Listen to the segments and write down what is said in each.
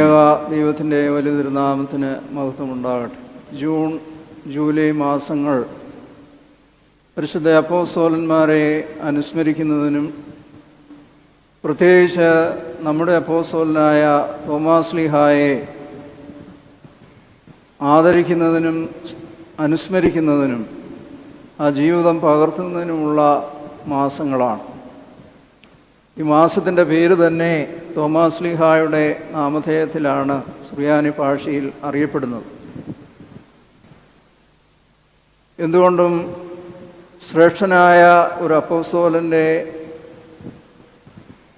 ദൈവത്തിന്റെ വലിയ തിരുനാമത്തിന് മഹത്വമുണ്ടാകട്ടെ. ജൂൺ ജൂലൈ മാസങ്ങൾ പരിശുദ്ധ അപ്പോസോലന്മാരെ അനുസ്മരിക്കുന്നതിനും പ്രത്യേകിച്ച് നമ്മുടെ അപ്പോസോലനായ തോമാസ് ലിഹായെ ആദരിക്കുന്നതിനും അനുസ്മരിക്കുന്നതിനും ആ ജീവിതം പകർത്തുന്നതിനുമുള്ള മാസങ്ങളാണ്. ഈ മാസത്തിന്റെ പേര് തന്നെ തോമാസ് ലിഹായുടെ നാമധേയത്തിലാണ് സുറിയാനി ഭാഷയിൽ അറിയപ്പെടുന്നത്. എന്തുകൊണ്ടും ശ്രേഷ്ഠനായ ഒരു അപ്പോസ്തോലന്റെ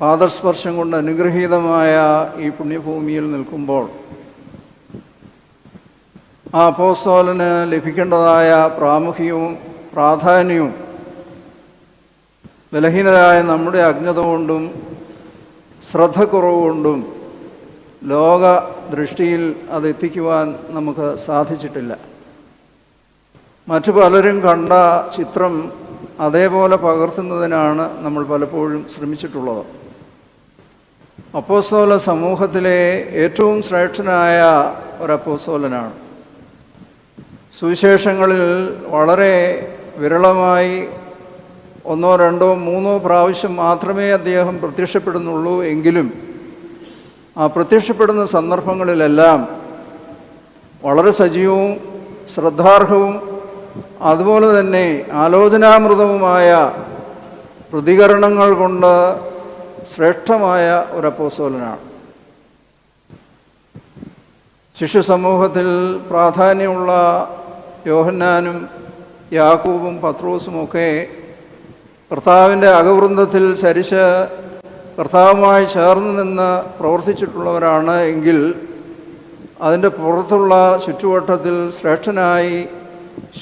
പാദസ്പർശം കൊണ്ട് അനുഗ്രഹീതമായ ഈ പുണ്യഭൂമിയിൽ നിൽക്കുമ്പോൾ ആ അപ്പോസ്തോലന് ലഭിക്കേണ്ടതായ പ്രാമുഖ്യവും പ്രാധാന്യവും ബലഹീനരായ നമ്മുടെ അജ്ഞത കൊണ്ടും ശ്രദ്ധക്കുറവുകൊണ്ടും ലോക ദൃഷ്ടിയിൽ അത് എത്തിക്കുവാൻ നമുക്ക് സാധിച്ചിട്ടില്ല. മറ്റു പലരും കണ്ട ചിത്രം അതേപോലെ പകർത്തുന്നതിനാണ് നമ്മൾ പലപ്പോഴും ശ്രമിച്ചിട്ടുള്ളത്. അപ്പോസ്തോല സമൂഹത്തിലെ ഏറ്റവും ശ്രേഷ്ഠനായ ഒരു സുവിശേഷങ്ങളിൽ വളരെ വിരളമായി ഒന്നോ രണ്ടോ മൂന്നോ പ്രാവശ്യം മാത്രമേ അദ്ദേഹം പ്രത്യക്ഷപ്പെടുന്നുള്ളൂ എങ്കിലും ആ പ്രത്യക്ഷപ്പെടുന്ന സന്ദർഭങ്ങളിലെല്ലാം വളരെ സജീവവും ശ്രദ്ധാർഹവും അതുപോലെ തന്നെ ആലോചനാമൃതവുമായ പ്രതികരണങ്ങൾ കൊണ്ട് ശ്രേഷ്ഠമായ ഒരു അപ്പോസ്തോലനാണ് ശിശു സമൂഹത്തിൽ പ്രാധാന്യമുള്ള യോഹന്നാനും യാക്കൂബും പത്രോസുമൊക്കെ കർത്താവിന്റെ അകവൃന്ദത്തിൽ ശരിശ കർത്താവുമായി ചേർന്ന് നിന്ന് പ്രവർത്തിച്ചിട്ടുള്ളവരാണ് എങ്കിൽ അതിന്റെ പുറത്തുള്ള ചുറ്റുവട്ടത്തിൽ ശ്രേഷ്ഠനായി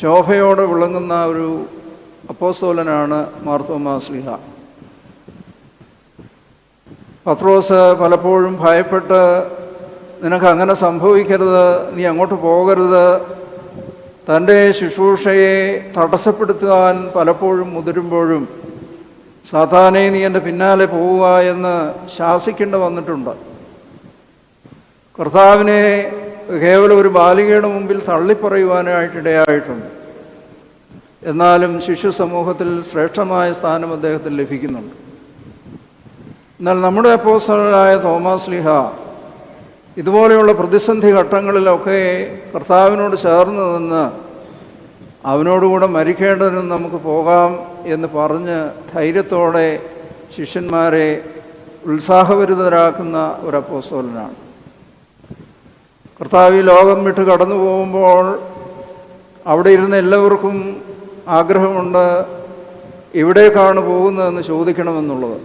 ശോഭയോടെ വിളങ്ങുന്ന ഒരു അപ്പോസ്തോലനാണ് മാർത്തോമാസ്ലിഹ പത്രോസ് പലപ്പോഴും ഭയപ്പെട്ട് നിനക്ക് അങ്ങനെ സംഭവിക്കരുത് നീ അങ്ങോട്ട് പോകരുത്. തന്റെ ശുശ്രൂഷയെ തടസ്സപ്പെടുത്താൻ പലപ്പോഴും മുതിരുമ്പോഴും സാധാരണ നീ എന്റെ പിന്നാലെ പോവുക എന്ന് ശാസിക്കേണ്ട വന്നിട്ടുണ്ട്. കർത്താവിനെ കേവലം ഒരു ബാലികയുടെ മുമ്പിൽ തള്ളിപ്പറയുവാനായിട്ടിടയായിട്ടുണ്ട്. എന്നാലും ശിശു സമൂഹത്തിൽ ശ്രേഷ്ഠമായ സ്ഥാനം അദ്ദേഹത്തിന് ലഭിക്കുന്നുണ്ട്. എന്നാൽ നമ്മുടെ അപ്പോസ്റ്റലായ തോമസ് ലിഹ ഇതുപോലെയുള്ള പ്രതിസന്ധി ഘട്ടങ്ങളിലൊക്കെ കർത്താവിനോട് ചേർന്ന് നിന്ന് അവനോടുകൂടെ മരിക്കേണ്ടതിനും നമുക്ക് പോകാം എന്ന് പറഞ്ഞ് ധൈര്യത്തോടെ ശിഷ്യന്മാരെ ഉത്സാഹഭരിതരാക്കുന്ന ഒരു അപ്പോസ്തോലനാണ്. കർത്താവ് ഈ ലോകം വിട്ട് കടന്നു പോകുമ്പോൾ അവിടെ ഇരുന്ന എല്ലാവർക്കും ആഗ്രഹമുണ്ട് എവിടേക്കാണ് പോകുന്നതെന്ന് ചോദിക്കണമെന്നുള്ളത്.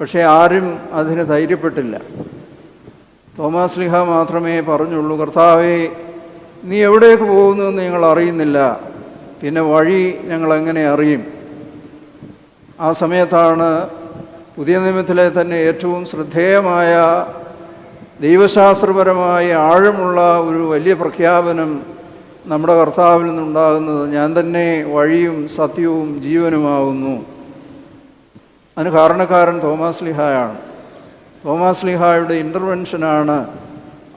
പക്ഷേ ആരും അതിന് ധൈര്യപ്പെട്ടില്ല. തോമാസ് ലിഹ മാത്രമേ പറഞ്ഞുള്ളൂ കർത്താവേ നീ എവിടേക്ക് പോകുന്നതെന്ന് ഞങ്ങൾ അറിയുന്നില്ല. പിന്നെ വഴി ഞങ്ങൾ എങ്ങനെ അറിയും? ആ സമയത്താണ് പുതിയ നിയമത്തിലെ തന്നെ ഏറ്റവും ശ്രദ്ധേയമായ ദൈവശാസ്ത്രപരമായ ആഴമുള്ള ഒരു വലിയ പ്രഖ്യാപനം നമ്മുടെ കർത്താവിൽ നിന്നുണ്ടാകുന്നത് ഞാൻ തന്നെ വഴിയും സത്യവും ജീവനുമാകുന്നു. അതിന് കാരണക്കാരൻ തോമാസ് ലിഹായാണ്. തോമാസ് ലിഹായുടെ ഇന്റർവെൻഷനാണ്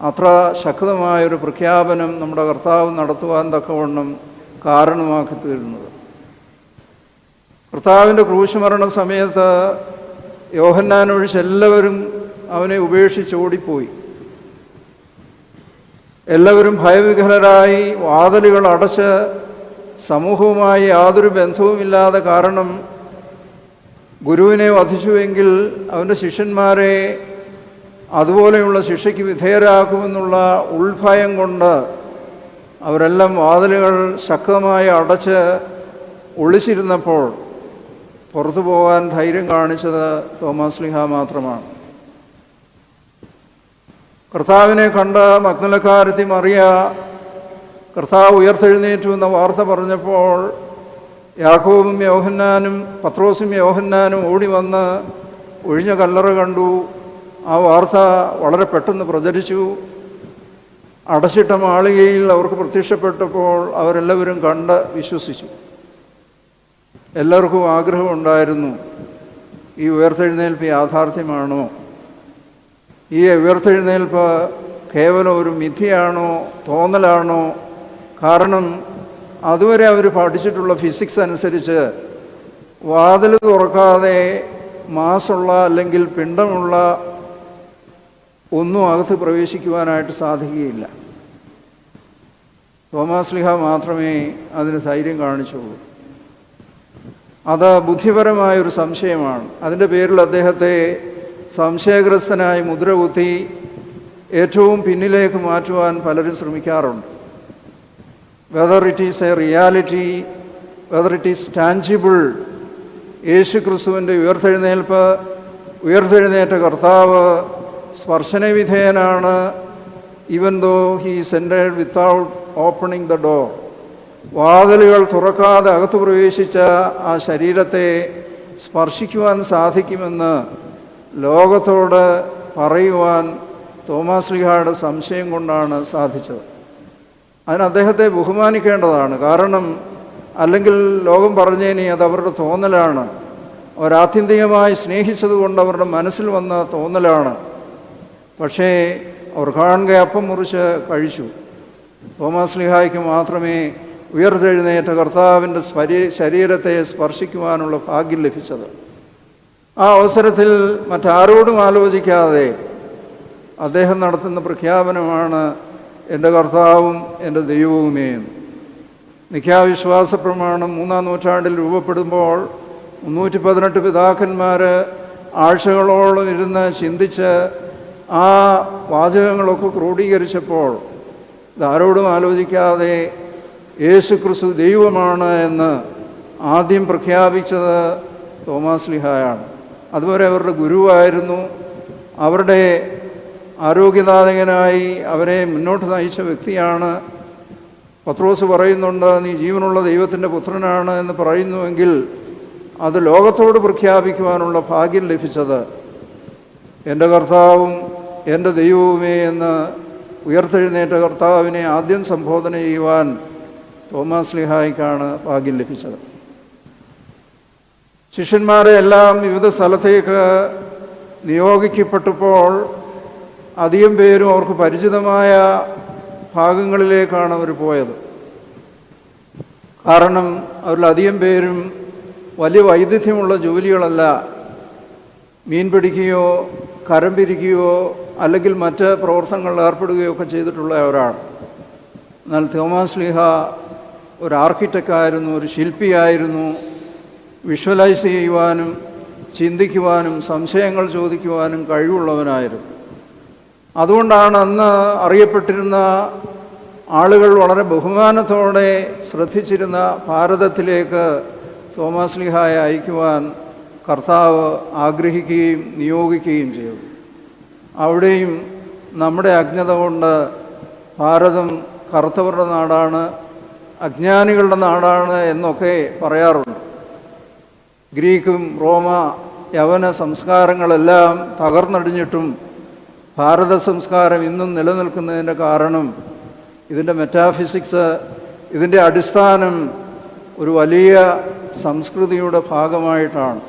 അത്ര ശക്തമായൊരു പ്രഖ്യാപനം നമ്മുടെ കർത്താവ് നടത്തുവാൻ തക്കവണ്ണം കാരണമാക്കി തീരുന്നത് കർത്താവിന്റെ ക്രൂശുമരണ സമയത്ത് യോഹന്നാൻ ഒഴിച്ച് എല്ലാവരും അവനെ ഉപേക്ഷിച്ച് ഓടിപ്പോയി. എല്ലാവരും ഭയവിഹലരായി വാതിലുകൾ അടച്ച് സമൂഹവുമായി യാതൊരു ബന്ധവുമില്ലാതെ കാരണം ഗുരുവിനെ വധിച്ചുവെങ്കിൽ അവന്റെ ശിഷ്യന്മാരെ അതുപോലെയുള്ള ശിക്ഷയ്ക്ക് വിധേയരാകുമെന്നുള്ള ഉൾഭയം കൊണ്ട് അവരെല്ലാം വാതിലുകൾ ശക്തമായി അടച്ച് ഒളിച്ചിരുന്നപ്പോൾ പുറത്തു പോകാൻ ധൈര്യം കാണിച്ചത് തോമസ് ലിഹ മാത്രമാണ്. കർത്താവിനെ കണ്ട മഗ്നലക്കാരത്തി മറിയ കർത്താവ് ഉയർത്തെഴുന്നേറ്റു എന്ന വാർത്ത പറഞ്ഞപ്പോൾ യാക്കോബും യോഹന്നാനും പത്രോസും യോഹന്നാനും ഓടി വന്ന് ഒഴിഞ്ഞ കല്ലറ കണ്ടു. ആ വാർത്ത വളരെ പെട്ടെന്ന് പ്രചരിച്ചു. അടച്ചിട്ട മാളികയിൽ അവർക്ക് പ്രത്യക്ഷപ്പെട്ടപ്പോൾ അവരെല്ലാവരും കണ്ട് വിശ്വസിച്ചു. എല്ലാവർക്കും ആഗ്രഹമുണ്ടായിരുന്നു ഈ ഉയർത്തെഴുന്നേൽപ്പ് യാഥാർത്ഥ്യമാണോ? ഈ ഉയർത്തെഴുന്നേൽപ്പ് കേവലം ഒരു മിഥിയാണോ തോന്നലാണോ? കാരണം അതുവരെ അവർ പഠിച്ചിട്ടുള്ള ഫിസിക്സ് അനുസരിച്ച് വാതിൽ തുറക്കാതെ മാസുള്ള അല്ലെങ്കിൽ പിണ്ടമുള്ള ഒന്നും അകത്ത് പ്രവേശിക്കുവാനായിട്ട് സാധിക്കുകയില്ല. തോമാസ്ലിഹ മാത്രമേ അതിന് ധൈര്യം കാണിച്ചുള്ളൂ. അത് ബുദ്ധിപരമായ ഒരു സംശയമാണ്. അതിന്റെ പേരിൽ അദ്ദേഹത്തെ സംശയഗ്രസ്തനായി മുദ്രകുത്തി ഏറ്റവും പിന്നിലേക്ക് മാറ്റുവാൻ പലരും ശ്രമിക്കാറുണ്ട്. Whether it is a reality whether it is tangible Yesu ക്രിസ്തുവിന്റെ ഉയർത്തെഴുന്നേൽപ്പ് ഉയർത്തെഴുന്നേറ്റ കർത്താവ് സ്പർശനവിധേയനാണ്. Even though he entered without opening the door വാതിലുകൾ തുറക്കാതെ അകത്ത് പ്രവേശിച്ച ആ ശരീരത്തെ സ്പർശിക്കുവാൻ സാധിക്കുമെന്ന് ലോകത്തോട് പറയുവാൻ തോമാസ് ലിഹായുടെ സംശയം കൊണ്ടാണ് സാധിച്ചത്. അതിന് അദ്ദേഹത്തെ ബഹുമാനിക്കേണ്ടതാണ്. കാരണം അല്ലെങ്കിൽ ലോകം പറഞ്ഞേനി അത് അവരുടെ തോന്നലാണ്. അവരാത്യന്തികമായി സ്നേഹിച്ചതുകൊണ്ട് അവരുടെ മനസ്സിൽ വന്ന തോന്നലാണ്. പക്ഷേ അവർ കാണുകയെ അപ്പം മുറിച്ച് കഴിച്ചു. തോമസ് ലിഹായ്ക്ക് മാത്രമേ ഉയർത്തെഴുന്നേറ്റ കർത്താവിന്റെ ശരീരത്തെ സ്പർശിക്കുവാനുള്ള ഭാഗ്യം ലഭിച്ചത്. ആ അവസരത്തിൽ മറ്റാരോടും ആലോചിക്കാതെ അദ്ദേഹം നടത്തുന്ന പ്രഖ്യാപനമാണ് എന്റെ കർത്താവും എന്റെ ദൈവവുമേ. നിഖ്യാവിശ്വാസ പ്രമാണം മൂന്നാം നൂറ്റാണ്ടിൽ രൂപപ്പെടുമ്പോൾ മുന്നൂറ്റി പതിനെട്ട് പിതാക്കന്മാർ ആഴ്ചകളോളം ഇരുന്ന് ചിന്തിച്ച് ആ വാചകങ്ങളൊക്കെ ക്രോഡീകരിച്ചപ്പോൾ ഇതാരോടും ആലോചിക്കാതെ യേശു ക്രിസ്തു ദൈവമാണ് എന്ന് ആദ്യം പ്രഖ്യാപിച്ചത് തോമാസ് ലിഹായാണ്. അതുവരെ അവരുടെ ഗുരുവായിരുന്നു. അവരുടെ ആരോഗ്യദാതകനായി അവരെ മുന്നോട്ട് നയിച്ച വ്യക്തിയാണ്. പത്രോസ് പറയുന്നുണ്ട് നീ ജീവനുള്ള ദൈവത്തിന്റെ പുത്രനാണ് എന്ന് പറയുന്നുവെങ്കിൽ അത് ലോകത്തോട് പ്രഖ്യാപിക്കുവാനുള്ള ഭാഗ്യം ലഭിച്ചത് എന്റെ കർത്താവും എന്റെ ദൈവവുമേ എന്ന് ഉയർത്തെഴുന്നേറ്റ കർത്താവിനെ ആദ്യം സംബോധന ചെയ്യുവാൻ തോമസ് ലിഹായ്ക്കാണ് ഭാഗ്യം ലഭിച്ചത്. ശിഷ്യന്മാരെ എല്ലാം വിവിധ സ്ഥലത്തേക്ക് നിയോഗിക്കപ്പെട്ടപ്പോൾ അധികം പേരും അവർക്ക് പരിചിതമായ ഭാഗങ്ങളിലേക്കാണ് അവർ പോയത്. കാരണം അവരിലധികം പേരും വലിയ വൈദഗ്ധ്യമുള്ള ജോലികളല്ല. മീൻ പിടിക്കുകയോ കരം പിരിക്കുകയോ അല്ലെങ്കിൽ മറ്റ് പ്രവർത്തനങ്ങളിൽ ഏർപ്പെടുകയോ ഒക്കെ ചെയ്തിട്ടുള്ള ചെയ്തിട്ടുള്ളവരാണ് എന്നാൽ തോമാസ് ലീഹ ഒരു ആർക്കിടെക്റ്റായിരുന്നു ഒരു ശില്പിയായിരുന്നു. വിഷ്വലൈസ് ചെയ്യുവാനും ചിന്തിക്കുവാനും സംശയങ്ങൾ ചോദിക്കുവാനും കഴിവുള്ളവനായിരുന്നു. അതുകൊണ്ടാണ് അന്ന് അറിയപ്പെട്ടിരുന്ന ആളുകൾ വളരെ ബഹുമാനത്തോടെ ശ്രദ്ധിച്ചിരുന്ന ഭാരതത്തിലേക്ക് തോമസ് ലിഹായെ അയക്കുവാൻ കർത്താവ് ആഗ്രഹിക്കുകയും നിയോഗിക്കുകയും ചെയ്തു. അവിടെയും നമ്മുടെ അജ്ഞത കൊണ്ട് ഭാരതം കറുത്തവരുടെ നാടാണ് അജ്ഞാനികളുടെ നാടാണ് എന്നൊക്കെ പറയാറുണ്ട്. ഗ്രീക്കും റോമ യവന സംസ്കാരങ്ങളെല്ലാം തകർന്നടിഞ്ഞിട്ടും ഭാരത സംസ്കാരം ഇന്നും നിലനിൽക്കുന്നതിന്റെ കാരണം ഇതിന്റെ മെറ്റാഫിസിക്സ് ഇതിന്റെ അടിസ്ഥാനം ഒരു വലിയ സംസ്കൃതിയുടെ ഭാഗമായിട്ടാണ്.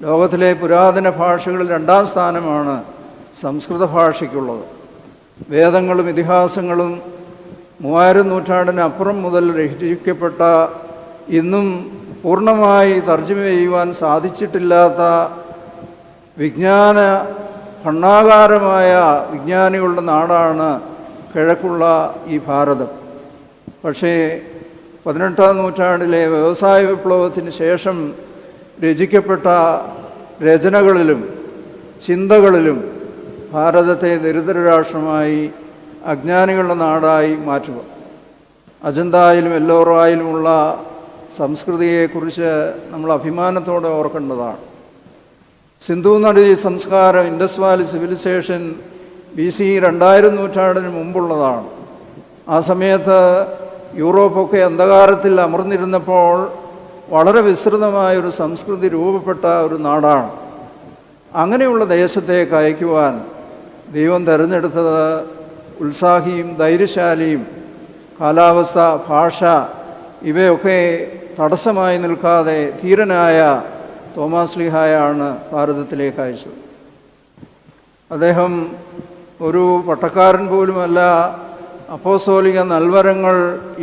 ലോകത്തിലെ പുരാതന ഭാഷകളിൽ രണ്ടാം സ്ഥാനമാണ് സംസ്കൃത ഭാഷയ്ക്കുള്ളത്. വേദങ്ങളും ഇതിഹാസങ്ങളും മൂവായിരം നൂറ്റാണ്ടിനപ്പുറം മുതൽ രചിക്കപ്പെട്ട ഇന്നും പൂർണമായി തർജമ ചെയ്യുവാൻ സാധിച്ചിട്ടില്ലാത്ത വിജ്ഞാന ഭണ്ണാകാരമായ വിജ്ഞാനികളുടെ നാടാണ് കിഴക്കുള്ള ഈ ഭാരതം. പക്ഷേ പതിനെട്ടാം നൂറ്റാണ്ടിലെ വ്യവസായ വിപ്ലവത്തിന് ശേഷം രചിക്കപ്പെട്ട രചനകളിലും ചിന്തകളിലും ഭാരതത്തെ ദരിദ്രരാഷ്ട്രമായി അജ്ഞാനികളുടെ നാടായി മാറ്റുക. അജന്തായാലും എല്ലോറായാലുമുള്ള സംസ്കൃതിയെക്കുറിച്ച് നമ്മൾ അഭിമാനത്തോടെ ഓർക്കേണ്ടതാണ്. സിന്ധു നദി സംസ്കാരം Indus valley civilisation B C രണ്ടായിരം നൂറ്റാണ്ടിന് മുമ്പുള്ളതാണ്. ആ സമയത്ത് യൂറോപ്പൊക്കെ അന്ധകാരത്തിൽ അമർന്നിരുന്നപ്പോൾ വളരെ വിസ്തൃതമായൊരു സംസ്കൃതി രൂപപ്പെട്ട ഒരു നാടാണ്. അങ്ങനെയുള്ള ദേശത്തേക്ക് അയക്കുവാൻ ദൈവം തിരഞ്ഞെടുത്തത് ഉത്സാഹിയും ധൈര്യശാലിയും കാലാവസ്ഥ ഭാഷ ഇവയൊക്കെ തടസ്സമായി നിൽക്കാതെ ധീരനായ തോമാസ് ലിഹായാണ് ഭാരതത്തിലേക്ക് അയച്ചത്. അദ്ദേഹം ഒരു പട്ടക്കാരൻ പോലുമല്ല അപ്പോസ്തോലിക നൽവരങ്ങൾ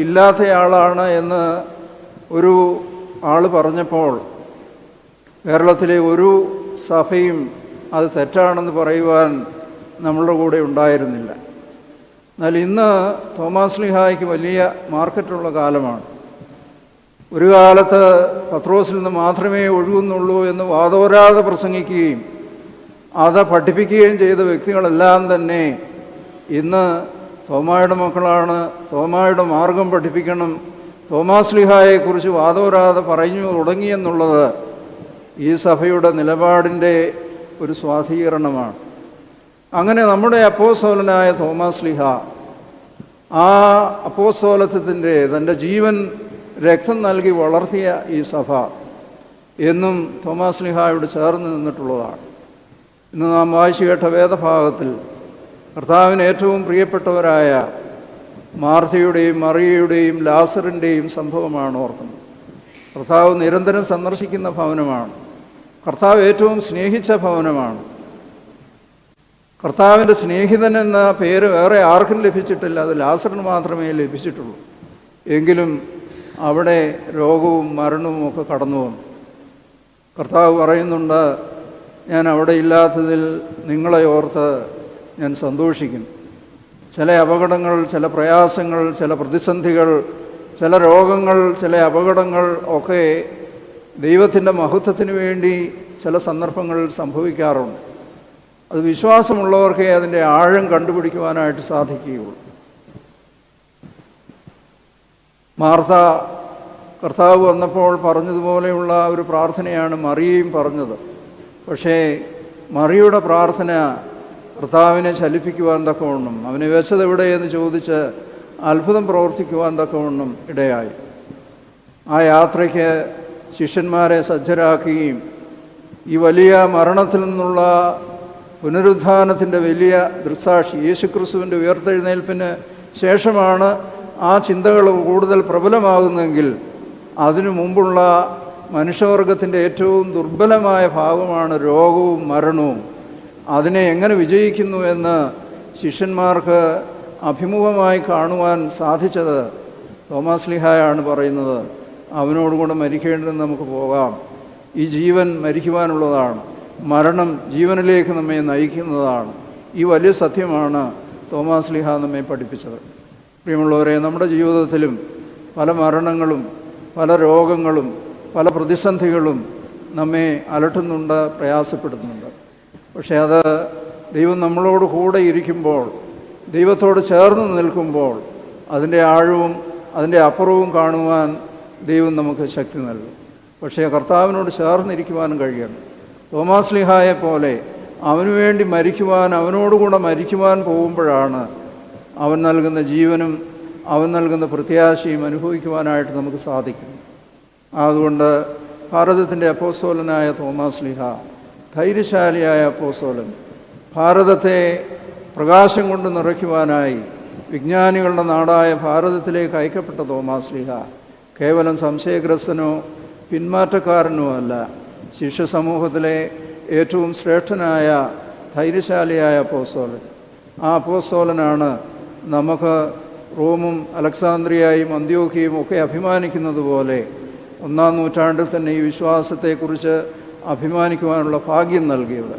ഇല്ലാത്തയാളാണ് എന്ന് ഒരു ആൾ പറഞ്ഞപ്പോൾ കേരളത്തിലെ ഒരു സഭയും അത് തെറ്റാണെന്ന് പറയുവാൻ നമ്മളുടെ കൂടെ ഉണ്ടായിരുന്നില്ല. എന്നാൽ ഇന്ന് തോമാസ് ലിഹായ്ക്ക് വലിയ മാർക്കറ്റുള്ള കാലമാണ്. ഒരു കാലത്ത് പത്രോസിൽ നിന്ന് മാത്രമേ ഒഴുകുന്നുള്ളൂ എന്ന് വാദോരാതെ പ്രസംഗിക്കുകയും അത് പഠിപ്പിക്കുകയും ചെയ്ത വ്യക്തികളെല്ലാം തന്നെ ഇന്ന് തോമായുടെ മക്കളാണ് തോമായുടെ മാർഗം പഠിപ്പിക്കണം തോമാസ് ലിഹായെക്കുറിച്ച് വാദോരാതെ പറഞ്ഞു തുടങ്ങിയെന്നുള്ളത് ഈ സഭയുടെ നിലപാടിന്റെ ഒരു സ്വാധീകരണമാണ്. അങ്ങനെ നമ്മുടെ അപ്പോസ്തോലനായ തോമാസ് ലിഹ ആ അപ്പോസ്തോലത്വത്തിന്റെ തന്റെ ജീവൻ രക്തം നൽകി വളർത്തിയ ഈ സഭ എന്നും തോമാസ് ലിഹായോട് ചേർന്ന് നിന്നിട്ടുള്ളതാണ്. ഇന്ന് നാം വായിച്ചു കേട്ട വേദഭാഗത്തിൽ കർത്താവിന് ഏറ്റവും പ്രിയപ്പെട്ടവരായ മാർത്തയുടെയും മറിയയുടെയും ലാസറിന്റെയും സംഭവമാണ് ഓർക്കുന്നത്. കർത്താവ് നിരന്തരം സന്ദർശിക്കുന്ന ഭവനമാണ്. കർത്താവ് ഏറ്റവും സ്നേഹിച്ച ഭവനമാണ്. കർത്താവിന്റെ സ്നേഹിതൻ എന്ന പേര് വേറെ ആർക്കും ലഭിച്ചിട്ടില്ല അത് ലാസറിന് മാത്രമേ ലഭിച്ചിട്ടുള്ളൂ. എങ്കിലും അവിടെ രോഗവും മരണവും ഒക്കെ കടന്നു വന്നു. കർത്താവ് പറയുന്നുണ്ട് ഞാൻ അവിടെ ഇല്ലാത്തതിൽ നിങ്ങളെ ഓർത്ത് ഞാൻ സന്തോഷിക്കും ചില അപകടങ്ങൾ ചില പ്രയാസങ്ങൾ ചില പ്രതിസന്ധികൾ ചില രോഗങ്ങൾ ചില അപകടങ്ങൾ ഒക്കെ ദൈവത്തിന്റെ മഹത്വത്തിന് വേണ്ടി ചില സന്ദർഭങ്ങളിൽ സംഭവിക്കാറുണ്ട്. അത് വിശ്വാസമുള്ളവർക്കേ അതിന്റെ ആഴം കണ്ടുപിടിക്കുവാനായിട്ട് സാധിക്കുകയുള്ളൂ. മാർത്ത കർത്താവ് വന്നപ്പോൾ പറഞ്ഞതുപോലെയുള്ള ഒരു പ്രാർത്ഥനയാണ് മറിയയും പറഞ്ഞത്. പക്ഷേ മറിയുടെ പ്രാർത്ഥന കർത്താവിനെ ചലിപ്പിക്കുവാൻ തക്കവണ്ണം അവനെ വെച്ചത് എവിടെയെന്ന് ചോദിച്ച് അത്ഭുതം പ്രവർത്തിക്കുവാൻ തക്കവണ്ണം ഇടയായി. ആ യാത്രയ്ക്ക് ശിഷ്യന്മാരെ സജ്ജരാക്കുകയും ഈ വലിയ മരണത്തിൽ നിന്നുള്ള പുനരുദ്ധാനത്തിന്റെ വലിയ ദൃസാക്ഷി യേശുക്രിസ്തുവിന്റെ ഉയർത്തെഴുന്നേൽപ്പിന് ശേഷമാണ് ആ ചിന്തകൾ കൂടുതൽ പ്രബലമാകുന്നെങ്കിൽ അതിനു മുമ്പുള്ള മനുഷ്യവർഗത്തിന്റെ ഏറ്റവും ദുർബലമായ ഭാഗമാണ് രോഗവും മരണവും. അതിനെ എങ്ങനെ വിജയിക്കുന്നു എന്ന് ശിഷ്യന്മാർക്ക് അഭിമുഖമായി കാണുവാൻ സാധിച്ചത് തോമസ് ലിഹായാണ് പറയുന്നത്. അവനോടുകൂടെ മരിക്കേണ്ടതെന്ന് നമുക്ക് പോകാം. ഈ ജീവൻ മരിക്കുവാനുള്ളതാണ്. മരണം ജീവനിലേക്ക് നമ്മെ നയിക്കുന്നതാണ്. ഈ വലിയ സത്യമാണ് തോമസ് ലിഹ നമ്മെ പഠിപ്പിച്ചത്. പ്രിയമുള്ളവരെ നമ്മുടെ ജീവിതത്തിലും പല മരണങ്ങളും പല രോഗങ്ങളും പല പ്രതിസന്ധികളും നമ്മെ അലട്ടുന്നുണ്ട് പ്രയാസപ്പെടുന്നുണ്ട്. പക്ഷേ അത് ദൈവം നമ്മളോട് കൂടെ ഇരിക്കുമ്പോൾ ദൈവത്തോട് ചേർന്ന് നിൽക്കുമ്പോൾ അതിന്റെ ആഴവും അതിന്റെ അപ്പുറവും കാണുവാൻ ദൈവം നമുക്ക് ശക്തി നൽകും. പക്ഷേ കർത്താവിനോട് ചേർന്നിരിക്കുവാനും കഴിയണം. തോമാസ് ലിഹായെ പോലെ അവനു വേണ്ടി മരിക്കുവാൻ അവനോടുകൂടെ മരിക്കുവാൻ പോകുമ്പോഴാണ് അവൻ നൽകുന്ന ജീവനും അവൻ നൽകുന്ന പ്രത്യാശയും അനുഭവിക്കുവാനായിട്ട് നമുക്ക് സാധിക്കും. അതുകൊണ്ട് ഭാരതത്തിന്റെ അപ്പോസ്തോലനായ തോമാസ് ലിഹ ധൈര്യശാലിയായ അപ്പോസോലൻ ഭാരതത്തെ പ്രകാശം കൊണ്ട് നിറയ്ക്കുവാനായി വിജ്ഞാനികളുടെ നാടായ ഭാരതത്തിലേക്ക് അയക്കപ്പെട്ട തോമാശ്ലീഹ ലിഹ. കേവലം സംശയഗ്രസ്തനോ പിന്മാറ്റക്കാരനോ അല്ല. ശിഷ്യ സമൂഹത്തിലെ ഏറ്റവും ശ്രേഷ്ഠനായ ധൈര്യശാലിയായ അപ്പോസ്തോലൻ. ആ അപ്പോസ്തോലനാണ് നമുക്ക് റോമും അലക്സാന്ദ്രിയയും അന്ത്യോഹിയും ഒക്കെ അഭിമാനിക്കുന്നത് പോലെ ഒന്നാം നൂറ്റാണ്ടിൽ തന്നെ ഈ വിശ്വാസത്തെക്കുറിച്ച് അഭിമാനിക്കുവാനുള്ള ഭാഗ്യം നൽകിയത്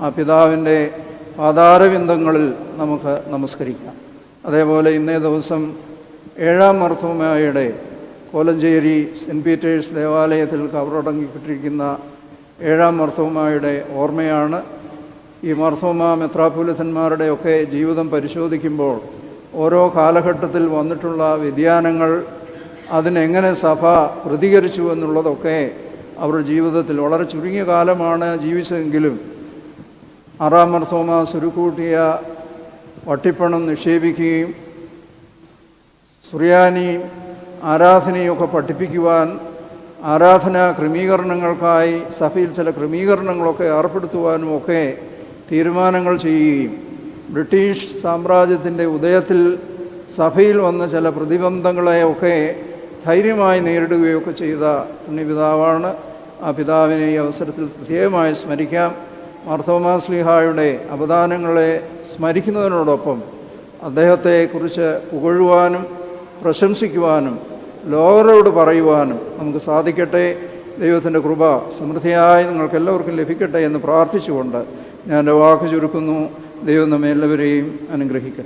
ആ പിതാവിന്റെ പാതാരവിന്ദങ്ങളിൽ നമുക്ക് നമസ്കരിക്കാം. അതേപോലെ ഇന്നേ ദിവസം ഏഴാം മർത്തോമയുടെ കോലഞ്ചേരി സെന്റ് പീറ്റേഴ്സ് ദേവാലയത്തിൽ കവറടങ്ങിപ്പെട്ടിരിക്കുന്ന ഏഴാം മർത്തോമായുടെ ഓർമ്മയാണ്. ഈ മർത്തോമ മെത്രാപുലിതന്മാരുടെയൊക്കെ ജീവിതം പരിശോധിക്കുമ്പോൾ ഓരോ കാലഘട്ടത്തിൽ വന്നിട്ടുള്ള വ്യതിയാനങ്ങൾ അതിനെങ്ങനെ സഭ പ്രതികരിച്ചു എന്നുള്ളതൊക്കെ അവരുടെ ജീവിതത്തിൽ വളരെ ചുരുങ്ങിയ കാലമാണ് ജീവിച്ചതെങ്കിലും ആറാം മർത്തോമ സുരുക്കൂട്ടിയ വട്ടിപ്പണം നിക്ഷേപിക്കുകയും സുറിയാനി ആരാധനയൊക്കെ പഠിപ്പിക്കുവാൻ ആരാധന ക്രമീകരണങ്ങൾക്കായി സഭയിൽ ചില ക്രമീകരണങ്ങളൊക്കെ ഏർപ്പെടുത്തുവാനും ഒക്കെ തീരുമാനങ്ങൾ ചെയ്യുകയും ബ്രിട്ടീഷ് സാമ്രാജ്യത്തിന്റെ ഉദയത്തിൽ സഭയിൽ വന്ന ചില പ്രതിബന്ധങ്ങളെയൊക്കെ ധൈര്യമായി നേരിടുകയൊക്കെ ചെയ്ത പുണ്യപിതാവാണ്. ആ പിതാവിനെ ഈ അവസരത്തിൽ പ്രത്യേകമായി സ്മരിക്കാം. മാർത്തോമാസ്ലിഹായുടെ അവദാനങ്ങളെ സ്മരിക്കുന്നതിനോടൊപ്പം അദ്ദേഹത്തെക്കുറിച്ച് പുകഴുവാനും പ്രശംസിക്കുവാനും ലോകരോട് പറയുവാനും നമുക്ക് സാധിക്കട്ടെ. ദൈവത്തിന്റെ കൃപ സമൃദ്ധിയായി നിങ്ങൾക്ക് എല്ലാവർക്കും ലഭിക്കട്ടെ എന്ന് പ്രാർത്ഥിച്ചുകൊണ്ട് ഞാൻ എന്റെ വാക്ക് ചുരുക്കുന്നു. ദൈവം നമ്മെ എല്ലാവരെയും അനുഗ്രഹിക്കട്ടെ.